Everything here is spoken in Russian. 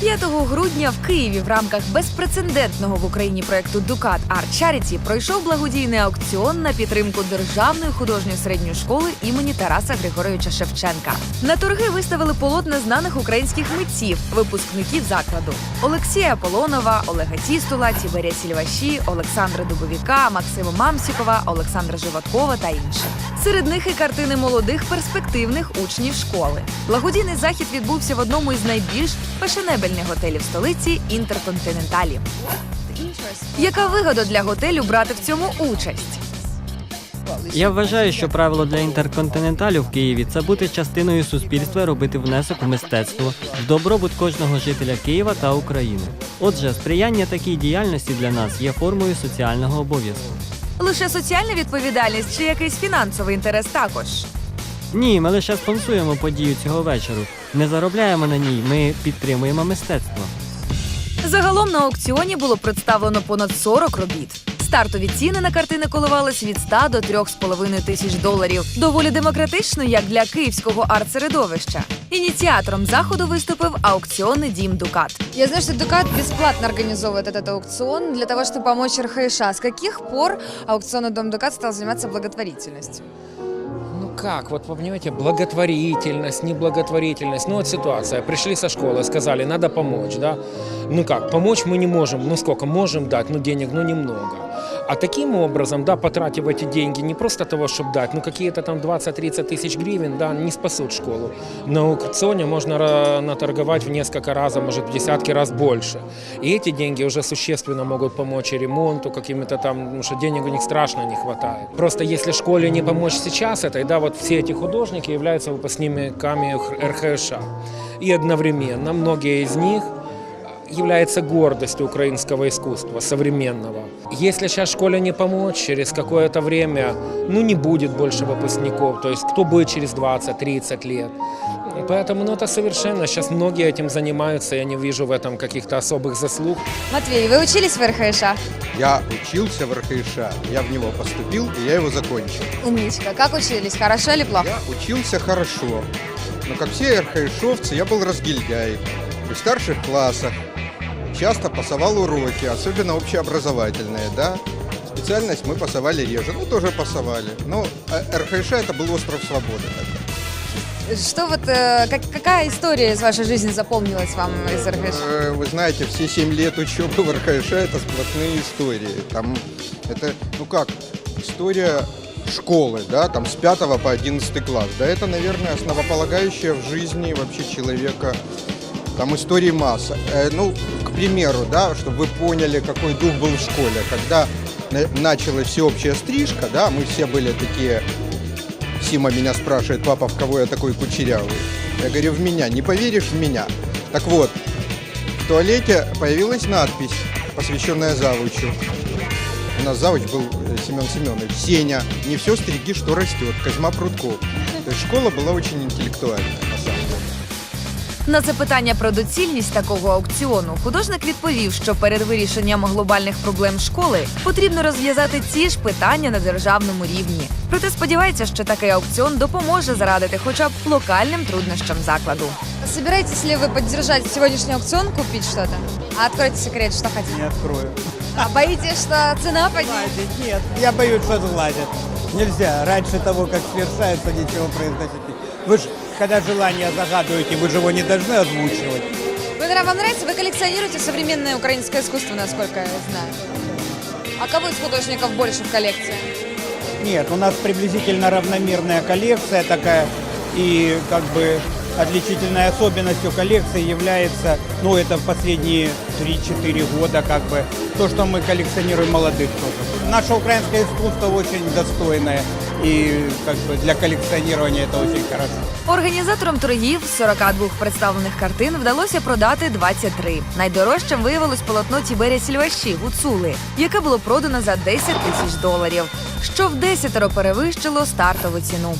5 грудня в Києві в рамках безпрецедентного в Україні проекту Дукат Art Charity пройшов благодійний аукціон на підтримку державної художньої середньої школи імені Тараса Григоровича Шевченка. На торги виставили полотна знаних українських митців, випускників закладу Олексія Полонова, Олега Тістула, Тіберія Сільваші, Олександра Дубовіка, Максима Мамсікова, Олександра Живаткова та інших. Серед них і картини молодих перспективних учнів школи. Благодійний захід відбувся в одному із найбільш фешенебельних готелів столиці Інтерконтиненталі. Яка вигода для готелю брати в цьому участь? Я вважаю, що правило для інтерконтиненталю в Києві це бути частиною суспільства, робити внесок в мистецтво, в добробут кожного жителя Києва та України. Отже, сприяння такій діяльності для нас є формою соціального обов'язку. Лише соціальна відповідальність чи якийсь фінансовий інтерес також. Ні, ми лише спонсуємо подію цього вечору. Не заробляємо на ній, ми підтримуємо мистецтво. Загалом на аукціоні було представлено понад 40 робіт. Стартові ціни на картини коливались від 100 до 3,5 тисяч доларів. Доволі демократично, як для київського арт-середовища. Ініціатором заходу виступив аукціонний дім Дукат. Я знаю, что Дукат бесплатно организовывает этот аукцион для того, чтобы помочь РХШ. С каких пор аукционный дом Дукат стал заниматься благотворительностью? Ну как, вот вы понимаете, благотворительность, неблаготворительность. Ну вот ситуация, пришли со школы, сказали, надо помочь, да. Ну как, помочь мы не можем, ну сколько, можем дать, ну денег, ну немного. А таким образом, да, потратив эти деньги не просто того, чтобы дать, ну какие-то там 20-30 тысяч гривен, да, не спасут школу. На аукционе можно наторговать в несколько раз, а может в десятки раз больше. И эти деньги уже существенно могут помочь и ремонту, какими-то там, потому что денег у них страшно не хватает. Просто если школе не помочь сейчас этой, да, вот все эти художники являются выпускниками РХШ. И одновременно многие из них является гордостью украинского искусства, современного. Если сейчас школе не помочь, через какое-то время, ну, не будет больше выпускников, то есть кто будет через 20-30 лет. Поэтому, ну, это совершенно, сейчас многие этим занимаются, я не вижу в этом каких-то особых заслуг. Матвей, вы учились в РХШ? Я учился в РХШ, я в него поступил, и я его закончил. Умничка. Как учились? Хорошо или плохо? Я учился хорошо, но как все РХШовцы, я был разгильдяй. В старших классах часто пасовал уроки, особенно общеобразовательные, да. Специальность мы пасовали реже, ну тоже пасовали. Но э, РХШ это был остров свободы тогда. Что вот, э, как- какая история из вашей жизни запомнилась вам из РХШ? Э, Вы знаете, все 7 лет учебы в РХШ это сплошные истории. Там это, ну как, история школы, да, там с 5 по 11 класс. Да, это, наверное, основополагающая в жизни вообще человека. Там истории масса. Э, ну, к примеру, да, чтобы вы поняли, какой дух был в школе. Когда на- началась всеобщая стрижка, да, мы все были такие Сима меня спрашивает, папа, в кого я такой кучерявый? Я говорю, в меня. Не поверишь, в меня. Так вот, в туалете появилась надпись, посвященная завучу. У нас завуч был э, Семен Семенович. Сеня, не все стриги, что растет. Козьма Прутков. То есть школа была очень интеллектуальная, на самом деле. На запитання про доцільність такого аукціону художник відповів, що перед вирішенням глобальних проблем школи потрібно розв'язати ці ж питання на державному рівні. Проте сподівається, що такий аукціон допоможе зарадити хоча б локальним труднощам закладу. Собираетесь ли вы поддержать сегодняшний аукцион, купить что-то? А откройте секрет, что хотите. Не открою. А боитесь, что цена поднимется? Нет, я боюсь, что сглазят. Нельзя. Раньше того, как свершается, ничего произносить. Вы же, когда желание загадываете, вы же его не должны озвучивать. Вы, наверное, вам нравится? Вы коллекционируете современное украинское искусство, насколько я знаю. А кого из художников больше в коллекции? Нет, у нас приблизительно равномерная коллекция такая. И как бы отличительной особенностью коллекции является, ну это в последние 3-4 года как бы, то, что мы коллекционируем молодых тоже. Наше украинское искусство очень достойное. И как бы для коллекционирования это очень хорошо. Організаторам торгів з 42 представлених картин вдалося продати 23. Найдорожчим виявилось полотно Тіберія Сільваші Гуцули, яке було продано за 10 тисяч доларів, що в десятеро перевищило стартову ціну.